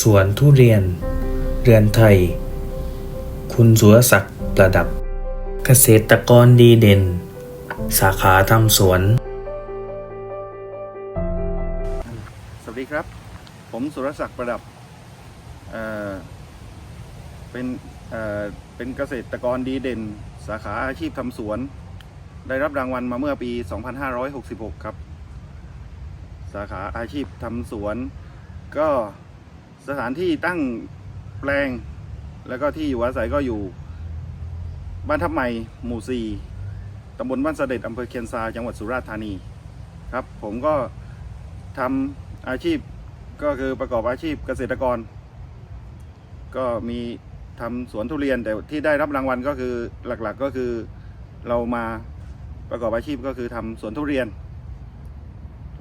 สวนทุเรียน เรือนไทย คุณสุรศักดิ์ประดับ เกษตรกรดีเด่น สาขาทำสวน สวัสดีครับ ผมสุรศักดิ์ประดับเอ่อเป็นเอ่อเป็นเกษตรกรดีเด่น สาขาอาชีพทำสวน ได้รับรางวัลมาเมื่อปี 2566 ครับ สาขาอาชีพทำสวนก็ สถานที่ตั้งแปลง แล้วก็ที่อยู่อาศัยก็อยู่ บ้านทับใหม่หมู่ 4ตำบลบ้านเสด็จอำเภอเคียนซาจังหวัดสุราษฎร์ธานีครับ ผมก็ทำอาชีพก็คือประกอบอาชีพเกษตรกร ก็มีทำสวนทุเรียนแต่ที่ได้รับรางวัลก็คือหลักๆก็คือเรามาประกอบอาชีพก็คือทำสวนทุเรียน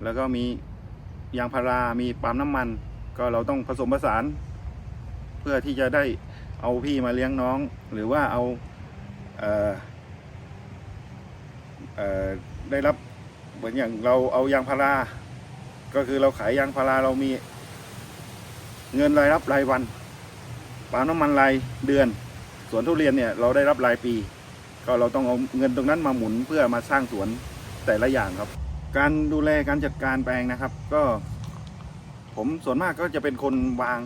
แล้วก็มียางพารา มีปาล์มน้ำมัน ก็เราต้องผสมผสาน เพื่อที่จะได้เอาพี่มาเลี้ยงน้อง หรือว่าเอาเออเออได้รับเหมือนอย่างเราเอายางพารา ก็คือเราขายยางพาราเรามีเงินรายรับรายวันปาล์มน้ำมันรายเดือน สวนทุเรียนเนี่ยเราได้รับรายปี ก็เราต้องเอาเงินตรงนั้นมาหมุนเพื่อมาสร้างสวนแต่ละอย่างครับ การดูแลการจัดการแปลงนะครับ ก็ ผมส่วนมากก็จะเป็นคนวาง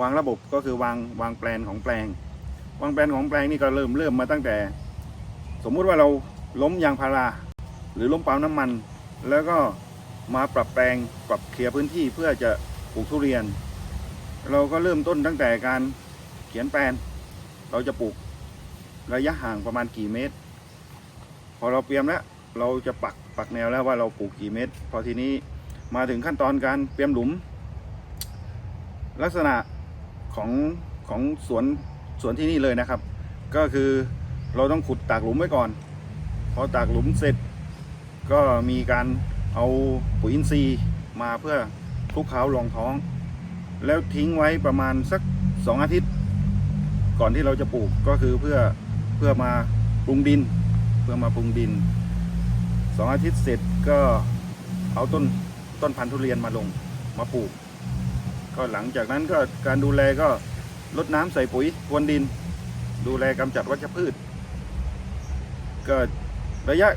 วางระบบก็คือวางวางแปลนของแปลง วางแปลนของแปลงนี่ก็เริ่มเริ่มมาตั้งแต่ สมมุติว่าเราล้มยางพารา หรือล้มปาล์มน้ำมัน แล้วก็มาปรับแปลงปรับเคลียร์พื้นที่เพื่อจะปลูกทุเรียน เราก็เริ่มต้นตั้งแต่การเขียนแปลน เราจะปลูกระยะห่างประมาณกี่เมตร พอเราเตรียมแล้วเราจะปักปักแนวแล้วว่าเราปลูกกี่เมตร พอทีนี้มาถึงขั้นตอนการเตรียมหลุม ลักษณะของของสวนสวนที่นี่เลยนะครับ ก็คือเราต้องขุดตากหลุมไว้ก่อน พอตากหลุมเสร็จ ก็มีการเอาปุ๋ยอินทรีย์มาเพื่อคลุกเคล้ารองท้อง แล้วทิ้งไว้ประมาณสักสองอาทิตย์ ก่อนที่เราจะปลูกก็คือเพื่อเพื่อมาปรุงดิน เพื่อมาปรุงดินสองอาทิตย์เสร็จก็เอาต้นต้นพันธุ์ทุเรียนมาลงมาปลูก ก็หลังจากนั้นก็การดูแลก็ลดน้ำใส่ปุ๋ยพรวนดิน ดูแลกำจัดวัชพืช ก็ระยะ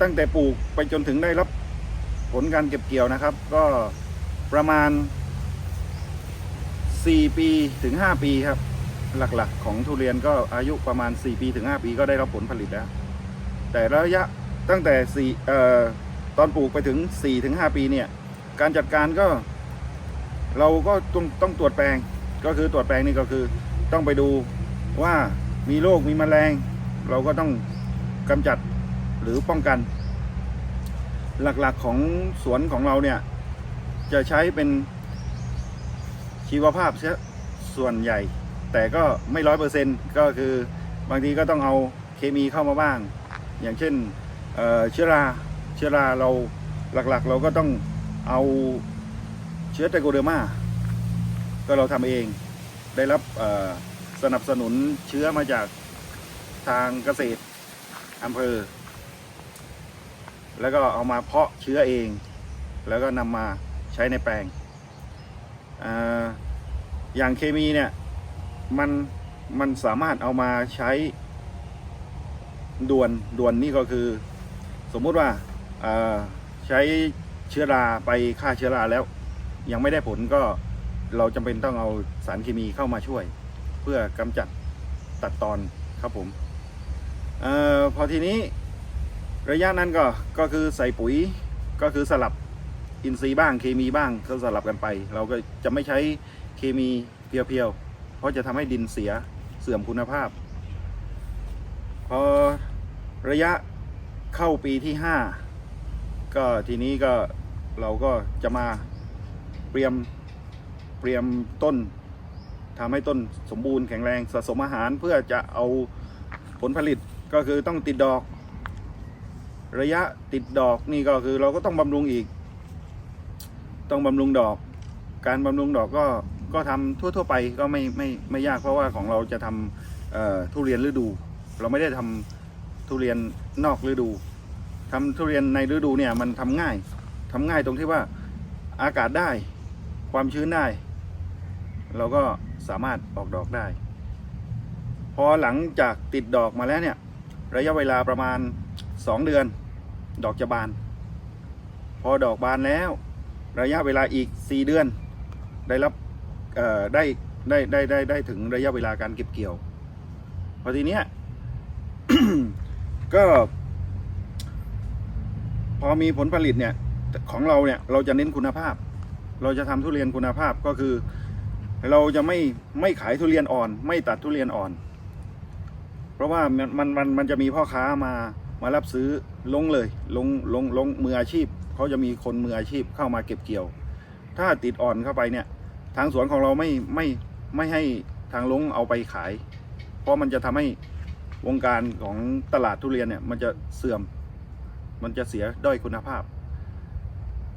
ตั้งแต่ปลูกไปจนถึงได้รับผลการเก็บเกี่ยวนะครับ ก็ประมาณ 4 ปีถึง 5 ปีครับ หลักๆ ของทุเรียนก็อายุประมาณ 4 ปีถึง 5 ปีก็ได้รับผลผลิตแล้ว แต่ระยะตั้งแต่4เอ่อตอนปลูกไปถึง4ถึง5ปีเนี่ย การจัดการก็ เราก็ต้องต้องตรวจแปลง ก็คือตรวจแปลงนี่ก็คือต้องไปดูว่ามีโรคมีแมลง เราก็ต้องกำจัดหรือป้องกัน หลักๆของสวนของเราเนี่ย จะใช้เป็นชีวภาพเสียส่วนใหญ่ แต่ก็ไม่ร้อยเปอร์เซ็นต์ก็คือบางทีก็ต้องเอาเคมีเข้ามาบ้าง อย่างเช่นเเชื้อราเชื้อราเราหลักๆ เราก็ต้องเอา เชื้อไตโกเดอร์มา ก็เราทำเอง ได้รับสนับสนุนเชื้อมาจากทางเกษตรอำเภอ แล้วก็เอามาเพาะเชื้อเอง แล้วก็นำมาใช้ในแปลงออย่างเคมีเนี่ย มัน มันสามารถเอามาใช้ด่วนด่วนนี่ก็คือ สมมุติว่าอ่าใช้เชื้อราไปฆ่าเชื้อราแล้ว ยังไม่ได้ผลก็เราจำเป็นต้องเอาสารเคมีเข้ามาช่วย เพื่อกำจัดตัดตอนครับผมเออพอทีนี้ระยะนั้นก็ก็คือใส่ปุ๋ยก็คือสลับอินทรีย์บ้างเคมีบ้างก็สลับกันไป เราก็จะไม่ใช้เคมีเพียวๆเพราะจะทำให้ดินเสียเสื่อมคุณภาพ พอระยะเข้าปีที่ห้าก็ทีนี้ก็เราก็จะมา เตรียมเตรียมต้นทำให้ต้นสมบูรณ์แข็งแรงสะสมอาหารเพื่อจะเอาผลผลิตก็คือต้องติดดอก ระยะติดดอกนี่ก็คือเราก็ต้องบำรุงอีก ต้องบำรุงดอก การบำรุงดอกก็ก็ทำทั่ว ๆ ไปก็ไม่ไม่ไม่ยากเพราะว่าของเราจะทำเอ่อทุเรียนฤดู เราไม่ได้ทำทุเรียนนอกฤดูทำทุเรียนในฤดูเนี่ยมันทำง่ายทำง่ายตรงที่ว่าอากาศได้ ความชื้นได้ เราก็สามารถออกดอกได้ พอหลังจากติดดอกมาแล้วเนี่ย ระยะเวลาประมาณ 2 เดือน ดอกจะบาน พอดอกบานแล้ว ระยะเวลาอีก 4 เดือน ได้รับเอ่อได้ได้ได้ได้ได้ถึงระยะเวลาการเก็บเกี่ยว พอทีเนี้ยก็ พอมีผลผลิตเนี่ย ของเราเนี่ยเราจะเน้นคุณภาพ เราจะทำทุเรียนคุณภาพก็คือ เราจะไม่ไม่ขายทุเรียนอ่อน ไม่ตัดทุเรียนอ่อน เพราะว่ามันมันมันมันจะมีพ่อค้ามามารับซื้อลงเลยลงลงลงมืออาชีพเขาจะมีคนมืออาชีพเข้ามาเก็บเกี่ยว ถ้าติดอ่อนเข้าไปเนี่ย ทางสวนของเราไม่ไม่ไม่ให้ทางลงเอาไปขาย เพราะมันจะทำให้วงการของตลาดทุเรียนเนี่ยมันจะเสื่อม มันจะเสียด้อยคุณภาพ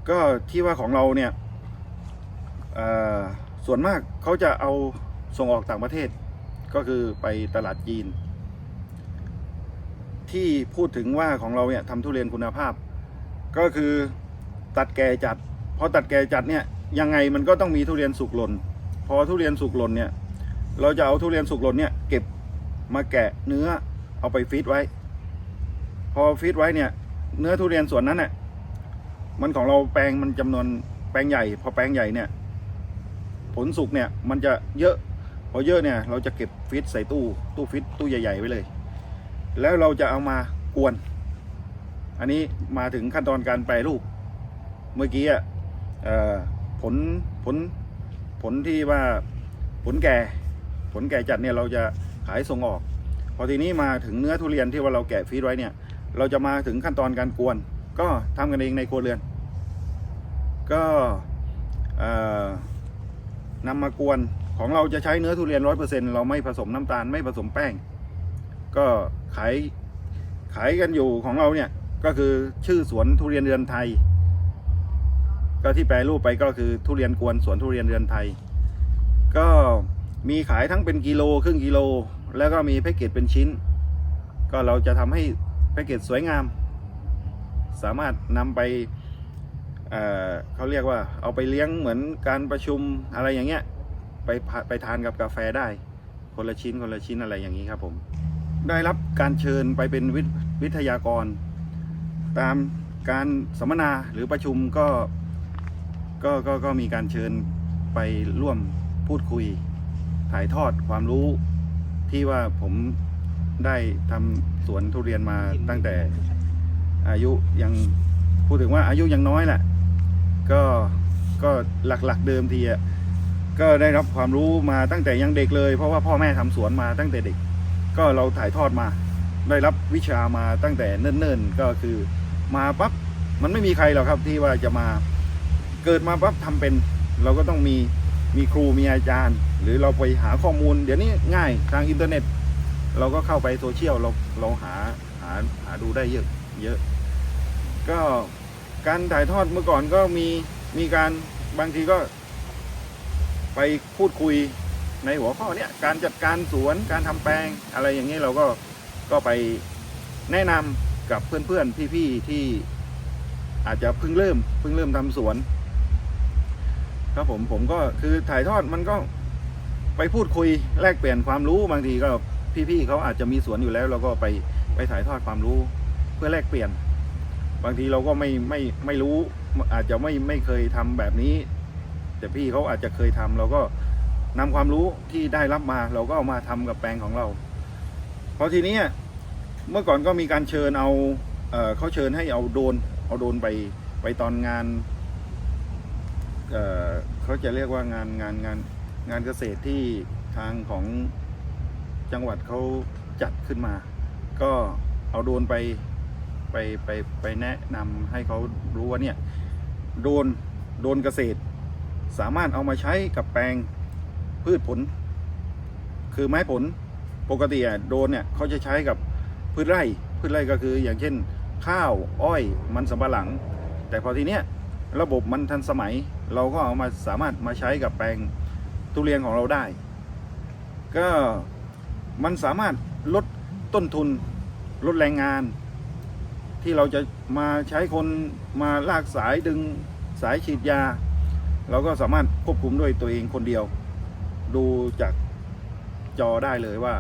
ก็ที่ว่าของเราเนี่ย ส่วนมากเขาจะเอาส่งออกต่างประเทศ ก็คือไปตลาดจีน ที่พูดถึงว่าของเราเนี่ยทำทุเรียนคุณภาพ ก็คือตัดแก่จัดพอตัดแก่จัดเนี่ยยังไงมันก็ต้องมีทุเรียนสุกหล่นพอทุเรียนสุกหล่นเนี่ย เราจะเอาทุเรียนสุกหล่นเนี่ย เก็บมาแกะเนื้อเอาไปฟีดไว้ พอฟีดไว้เนี่ย เนื้อทุเรียนส่วนนั้นเนี่ยมันของเราแปลงมันจำนวนแปลงใหญ่ พอแปลงใหญ่เนี่ย ผลสุกเนี่ยมันจะเยอะ พอเยอะเนี่ยเราจะเก็บฟีดใส่ตู้ตู้ฟีดตู้ใหญ่ ๆ ไว้เลย แล้วเราจะเอามากวน อันนี้มาถึงขั้นตอนการแปรรูป เมื่อกี้อะผลผลผลที่ว่าผลแก่ ผลแก่จัดเนี่ยเราจะขายส่งออก พอทีนี้มาถึงเนื้อทุเรียนที่ว่าเราแกะฟีดไว้เนี่ย เราจะมาถึงขั้นตอนการกวน ก็ทำกันเองในครัวเรือน ก็เอ่อ นำมากวนของเราจะใช้เนื้อทุเรียนร้อยเปอร์เซ็นเราไม่ผสมน้ำตาลไม่ผสมแป้ง ก็ขายขายกันอยู่ของเราเนี่ยก็คือชื่อสวนทุเรียนเรือนไทย ก็ที่แปลรูปไปก็คือทุเรียนกวนสวนทุเรียนเรือนไทย ก็มีขายทั้งเป็นกิโลครึ่งกิโล แล้วก็มีแพ็กเกจเป็นชิ้น ก็เราจะทำให้แพ็กเกจสวยงาม สามารถนำไป เอ่อเขาเรียกว่าเอาไปเลี้ยงเหมือนการประชุมอะไรอย่างเงี้ยไปไปทานกับกาแฟได้ คนละชิ้นคนละชิ้นอะไรอย่างนี้ครับผม ได้รับการเชิญไปเป็นวิทวิทยากร ตามการสัมมนาหรือประชุมก็ก็ก็ก็มีการเชิญไปร่วมพูดคุย ถ่ายทอดความรู้ที่ว่าผมได้ทำสวนทุเรียนมาตั้งแต่อายุยังพูดถึงว่าอายุยังน้อยแหละ ก็ก็หลักๆเดิมทีอะก็ได้รับความรู้มาตั้งแต่ยังเด็กเลย เพราะว่าพ่อแม่ทำสวนมาตั้งแต่เด็ก ก็เราถ่ายทอดมา ได้รับวิชามาตั้งแต่เนิ่นๆ ก็คือมาปั๊บมันไม่มีใครหรอกครับที่ว่าจะมาเกิดมาปั๊บทำเป็น เราก็ต้องมีมีครูมีอาจารย์ หรือเราไปหาข้อมูล เดี๋ยวนี้ง่ายทางอินเทอร์เน็ต เราก็เข้าไปโซเชียลเราเราหาหาหาดูได้เยอะเยอะ ก็ การถ่ายทอดเมื่อก่อนก็มีมีการบางทีก็ ไปพูดคุยในหัวข้อเนี้ยการจัดการสวนการทำแปลงอะไรอย่างนี้เราก็ก็ไปแนะนำกับเพื่อนๆพี่ๆที่อาจจะเพิ่งเริ่มเพิ่งเริ่มทำสวน ครับผมผมก็คือถ่ายทอดมันก็ไปพูดคุยแลกเปลี่ยนความรู้บางทีก็พี่ๆเขาอาจจะมีสวนอยู่แล้ว เราก็ไปไปถ่ายทอดความรู้เพื่อแลกเปลี่ยน บางทีเราก็ไม่ไม่ไม่รู้ อาจจะไม่ไม่เคยทำแบบนี้ แต่พี่เขาอาจจะเคยทำเราก็นำความรู้ที่ได้รับมา เราก็เอามาทำกับแปลงของเราพอทีนี้เมื่อก่อนก็มีการเชิญเอาเอ่อเขาเชิญให้เอาโดน เอาโดนไปไปตอนงานเเขาจะเรียกว่างานงานงานงานเกษตรที่ทางของจังหวัดเขาจัดขึ้นมา ก็เอาโดนไป ไปไปไปแนะนำให้เขารู้ว่าเนี่ยโดนโดนเกษตร สามารถเอามาใช้กับแปลงพืชผล คือไม้ผลปกติอะโดนเนี่ยเขาจะใช้กับพืชไร่พืชไร่ก็คืออย่างเช่น ข้าวอ้อยมันสำปะหลัง แต่พอทีเนี้ยระบบมันทันสมัย เราก็เอามาสามารถมาใช้กับแปลงทุเรียนของเราได้ ก็มันสามารถลดต้นทุนลดแรงงาน ที่เราจะมาใช้คนมาลากสายดึงสายฉีดยา เราก็สามารถควบคุมด้วยตัวเองคนเดียว ดูจากจอได้เลยว่า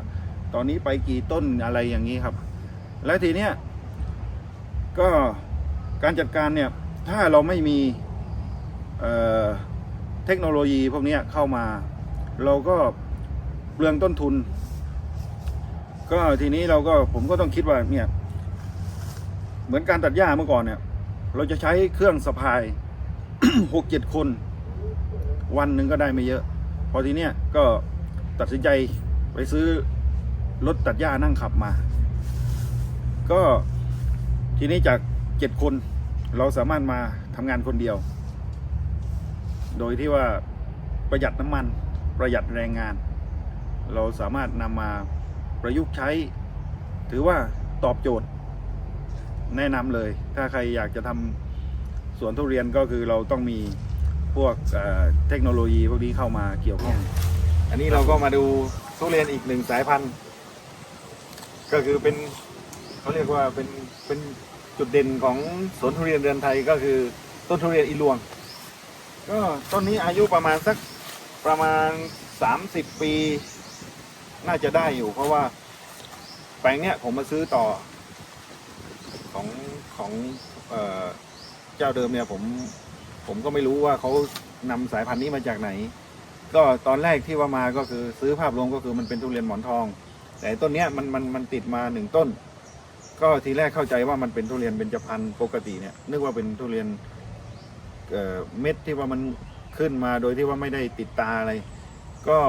ตอนนี้ไปกี่ต้นอะไรอย่างนี้ครับ และทีเนี้ยก็การจัดการเนี่ยถ้าเราไม่มีเเทคโนโลยีพวกนี้เข้ามา เราก็เปลืองต้นทุน ก็ทีนี้เราก็ผมก็ต้องคิดว่าเนี่ย เหมือนการตัดหญ้าเมื่อก่อนเนี่ย เราจะใช้เครื่องสะพายหกเจ็ดคน วันหนึ่งก็ได้ไม่เยอะ พอทีเนี้ยก็ตัดสินใจไปซื้อรถตัดหญ้านั่งขับมา ก็ทีนี้จากเจ็ดคนเราสามารถมาทำงานคนเดียว โดยที่ว่าประหยัดน้ำมันประหยัดแรงงาน เราสามารถนำมาประยุกต์ใช้ ถือว่าตอบโจทย์ แนะนำเลย ถ้าใครอยากจะทำสวนทุเรียนก็คือเราต้องมีพวกเอ่อเทคโนโลยีพวกนี้เข้ามาเกี่ยวข้อง อันนี้เราก็มาดูทุเรียนอีกหนึ่งสายพันธุ์ ก็คือเป็นเขาเรียกว่าเป็นเป็นจุดเด่นของสวนทุเรียนเรือนไทยก็คือต้นทุเรียนอีลวง ก็ต้นนี้อายุประมาณสักประมาณสามสิบปี น่าจะได้อยู่ เพราะว่าแปลงเนี้ยผมมาซื้อต่อ ของเจ้าเดิมเนี่ยผมผมก็ไม่รู้ว่าเขานำสายพันธุ์นี้มาจากไหน ก็ตอนแรกที่ว่ามาก็คือซื้อภาพรวมก็คือมันเป็นทุเรียนหมอนทอง แต่ต้นเนี้ยมันมันมันติดมาหนึ่งต้น ก็ทีแรกเข้าใจว่ามันเป็นทุเรียนเบญจพรรณปกติเนี่ยนึกว่าเป็นทุเรียนเเม็ดที่ว่ามันขึ้นมาโดยที่ว่าไม่ได้ติดตาอะไร ก็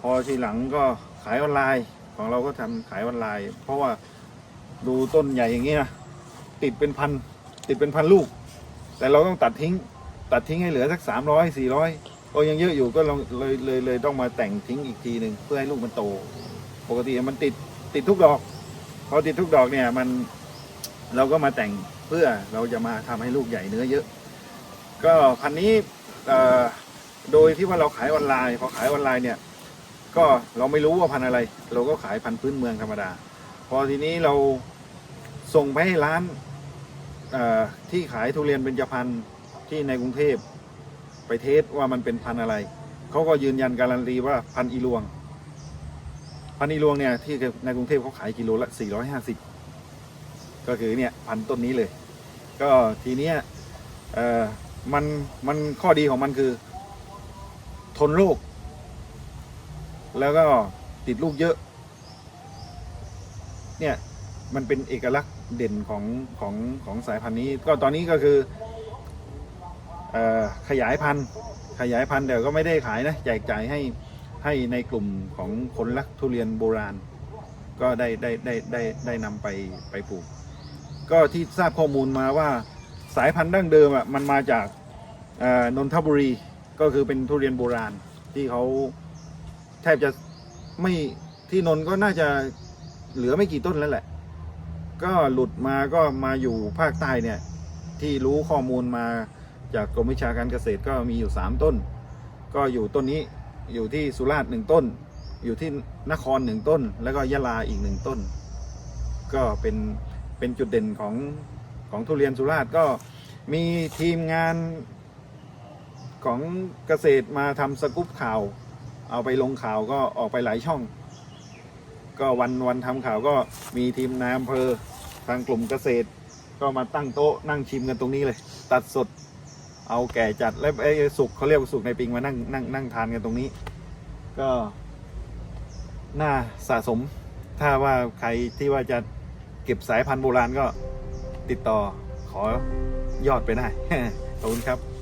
พอทีหลังก็ขายออนไลน์ของเราก็ทำขายออนไลน์ เพราะว่าดูต้นใหญ่อย่างเงี้ย ติดเป็นพันติดเป็นพันลูก แต่เราต้องตัดทิ้ง ตัดทิ้งให้เหลือสักสามร้อยสี่ร้อยโอ้ยังเยอะอยู่ก็ลองเลยเลยเลยต้องมาแต่งทิ้งอีกทีหนึ่งเพื่อให้ลูกมันโต ปกติมันติดติดทุกดอกพอติดทุกดอกเนี่ยมันเราก็มาแต่งเพื่อเราจะมาทำให้ลูกใหญ่เนื้อเยอะ ก็พันนี้โดยที่ว่าเราขายออนไลน์พอขายออนไลน์เนี่ยก็เราไม่รู้ว่าพันอะไร เราก็ขายพันพื้นเมืองธรรมดา พอทีนี้เรา ส่งไปให้ร้านที่ขายทุเรียนเบญจพรรณที่ในกรุงเทพไปเทสว่ามันเป็นพันธุ์อะไร เขาก็ยืนยันการันตีว่าพันธุ์อีลวง พันธุ์อีลวงเนี่ยที่ในกรุงเทพเขาขายกิโลละ 450 ก็คือเนี่ยพันธุ์ต้นนี้เลย ก็ทีเนี้ยมันมันข้อดีของมันคือ ทนโรค แล้วก็ติดลูกเยอะ เนี่ยมันเป็นเอกลักษณ์ เด่นของของของสายพันธุ์นี้ ก็ตอนนี้ก็คืออขยายพันธุ์ขยายพันธุ์แต่ก็ไม่ได้ขายนะแจกจ่ายให้ให้ในกลุ่มของคนรักทุเรียนโบราณ ก็ได้ได้ได้ได้ได้นำไปไปปลูก ก็ที่ทราบข้อมูลมาว่าสายพันธุ์ดั้งเดิมอะมันมาจากนนทบุรีก็คือเป็นทุเรียนโบราณที่เขาแทบจะไม่ที่นนท์ก็น่าจะเหลือไม่กี่ต้นแล้วแหละ ก็หลุดมาก็มาอยู่ภาคใต้เนี่ย ที่รู้ข้อมูลมาจากกรมวิชาการเกษตรก็มีอยู่ 3 ต้น ก็อยู่ต้นนี้อยู่ที่สุราษฎร์หนึ่งต้น อยู่ที่นครหนึ่งต้น แล้วก็ยะลาอีกหนึ่งต้น ก็เป็นเป็นจุดเด่นของของทุเรียนสุราษฎร์ก็มีทีมงานของเกษตรมาทำสกู๊ปข่าว เอาไปลงข่าวก็ออกไปหลายช่อง ก็วันวันทำข่าวก็มีทีมนายอำเภอทางกลุ่มเกษตร ก็มาตั้งโต๊ะนั่งชิมกันตรงนี้เลย ตัดสดเอาแก่จัดแล้วไอ้สุกเขาเรียกว่าสุกในปิงมานั่งนั่งนั่งทานกันตรงนี้ ก็น่าสะสม ถ้าว่าใครที่ว่าจะเก็บสายพันธุ์โบราณก็ติดต่อขอยอดไปได้ขอบคุณครับ